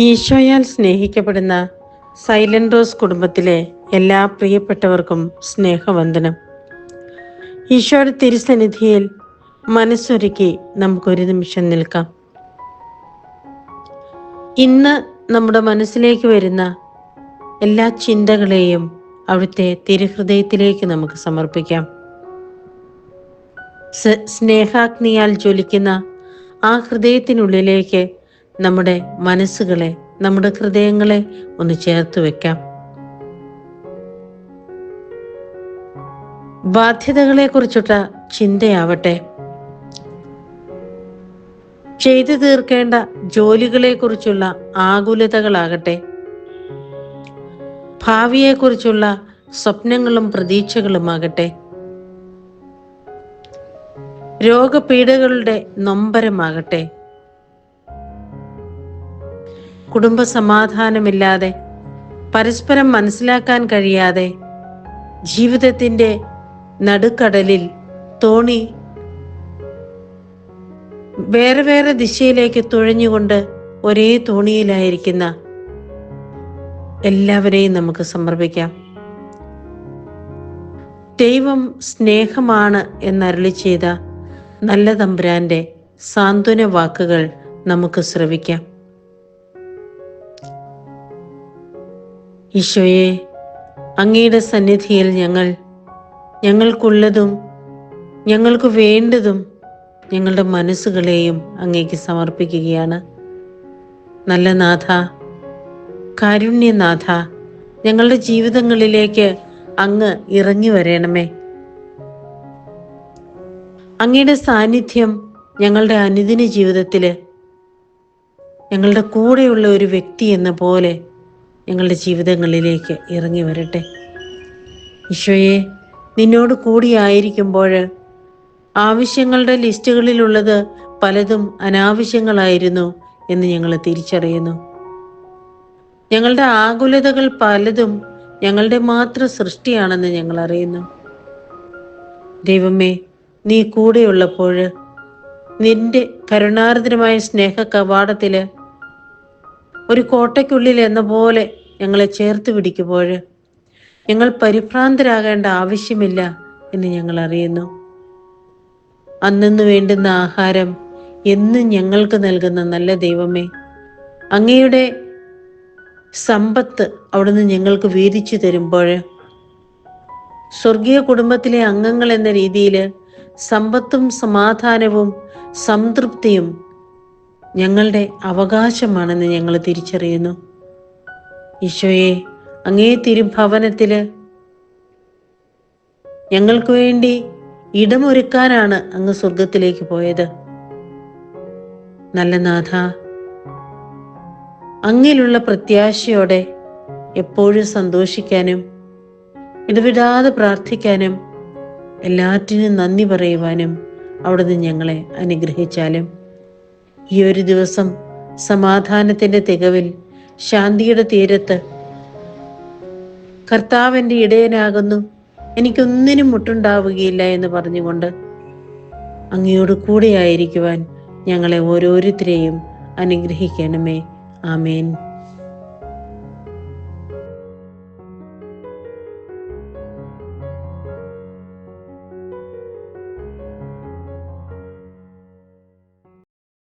ഈശോയാൽ സ്നേഹിക്കപ്പെടുന്ന silent rose കുടുംബത്തിലെ എല്ലാ പ്രിയപ്പെട്ടവർക്കും സ്നേഹവന്ദനം. ഈശോയുടെ തിരുസന്നിധിയിൽ മനസ്സൊരുക്കി നമുക്കൊരു നിമിഷം നിൽക്കാം. ഇന്ന് നമ്മുടെ മനസ്സിലേക്ക് വരുന്ന എല്ലാ ചിന്തകളെയും അവിടുത്തെ തിരുഹൃദയത്തിലേക്ക് നമുക്ക് സമർപ്പിക്കാം. സ്നേഹാഗ്നിയാൽ ജ്വലിക്കുന്ന ആ ഹൃദയത്തിനുള്ളിലേക്ക് നമ്മുടെ മനസ്സുകളെ നമ്മുടെ ഹൃദയങ്ങളെ ഒന്ന് ചേർത്ത് വെക്കാം. ബാധ്യതകളെ കുറിച്ചുള്ള ചിന്തയാവട്ടെ. ചെയ്തു തീർക്കേണ്ട ജോലികളെ കുറിച്ചുള്ള ആകുലതകളാകട്ടെ. ഭാവിയെക്കുറിച്ചുള്ള സ്വപ്നങ്ങളും പ്രതീക്ഷകളുമാകട്ടെ. രോഗപീഠകളുടെ നൊമ്പരമാകട്ടെ. കുടുംബ സമാധാനമില്ലാതെ പരസ്പരം മനസ്സിലാക്കാൻ കഴിയാതെ ജീവിതത്തിന്റെ നടുക്കടലിൽ തോണി വേറെ വേറെ ദിശയിലേക്ക് തുഴഞ്ഞുകൊണ്ട് ഒരേ തോണിയിലായിരിക്കുന്ന എല്ലാവരെയും നമുക്ക് സമർപ്പിക്കാം. ദൈവം സ്നേഹമാണ് എന്നരുളി ചെയ്ത നല്ല തമ്പുരാന്റെ സാന്ത്വന വാക്കുകൾ നമുക്ക് ശ്രവിക്കാം. ഈശോയെ അങ്ങയുടെ സന്നിധിയിൽ ഞങ്ങൾ ഞങ്ങൾക്കുള്ളതും ഞങ്ങൾക്ക് വേണ്ടതും ഞങ്ങളുടെ മനസ്സുകളെയും അങ്ങേക്ക് സമർപ്പിക്കുകയാണ്. നല്ല നാഥ കാരുണ്യനാഥ ഞങ്ങളുടെ ജീവിതങ്ങളിലേക്ക് അങ്ങ് ഇറങ്ങി വരണമേ. അങ്ങയുടെ സാന്നിധ്യം ഞങ്ങളുടെ അനുദിന ജീവിതത്തിൽ ഞങ്ങളുടെ കൂടെയുള്ള ഒരു വ്യക്തി എന്ന പോലെ ഞങ്ങളുടെ ജീവിതങ്ങളിലേക്ക് ഇറങ്ങി വരട്ടെ. ഈശോയെ നിന്നോട് കൂടിയായിരിക്കുമ്പോൾ ആവശ്യങ്ങളുടെ ലിസ്റ്റുകളിലുള്ളത് പലതും അനാവശ്യങ്ങളായിരുന്നു എന്ന് ഞങ്ങൾ തിരിച്ചറിയുന്നു. ഞങ്ങളുടെ ആകുലതകൾ പലതും ഞങ്ങളുടെ മാത്രം സൃഷ്ടിയാണെന്ന് ഞങ്ങൾ അറിയുന്നു. ദൈവമേ നീ കൂടെയുള്ളപ്പോൾ നിന്റെ കരുണാർദ്രമായ സ്നേഹ കവാടത്തിൽ ഒരു കോട്ടയ്ക്കുള്ളിൽ എന്ന പോലെ ഞങ്ങളെ ചേർത്ത് പിടിക്കുമ്പോൾ ഞങ്ങൾ പരിഭ്രാന്തരാകേണ്ട ആവശ്യമില്ല എന്ന് ഞങ്ങൾ അറിയുന്നു. അന്നു വേണ്ടുന്ന ആഹാരം എന്നും ഞങ്ങൾക്ക് നൽകുന്ന നല്ല ദൈവമേ അങ്ങയുടെ സമ്പത്ത് അവിടുന്ന് ഞങ്ങൾക്ക് വീതിച്ചു തരുമ്പോൾ സ്വർഗീയ കുടുംബത്തിലെ അംഗങ്ങൾ എന്ന രീതിയിൽ സമ്പത്തും സമാധാനവും സംതൃപ്തിയും ഞങ്ങളുടെ അവകാശമാണെന്ന് ഞങ്ങൾ തിരിച്ചറിയുന്നു. ഈശോയെ അങ്ങേ തിരുഭവനത്തിൽ ഞങ്ങൾക്ക് വേണ്ടി ഇടമൊരുക്കാനാണ് അങ്ങ് സ്വർഗത്തിലേക്ക് പോയത്. നല്ല നാഥ അങ്ങിലുള്ള പ്രത്യാശയോടെ എപ്പോഴും സന്തോഷിക്കാനും ഇടവിടാതെ പ്രാർത്ഥിക്കാനും എല്ലാറ്റിനും നന്ദി പറയുവാനും അവിടുന്ന് ഞങ്ങളെ അനുഗ്രഹിച്ചാലും ഈ ഒരു ദിവസം സമാധാനത്തിന്റെ തികവിൽ ശാന്തിയുടെ തീരത്ത്. കർത്താവിന്റെ ഇടയനാകുന്നു. എനിക്കൊന്നിനും മുട്ടുണ്ടാവുകയില്ല എന്ന് പറഞ്ഞുകൊണ്ട് അങ്ങയോട് കൂടെയായിരിക്കുവാൻ ഞങ്ങളെ ഓരോരുത്തരെയും അനുഗ്രഹിക്കണമേ. ആമേൻ.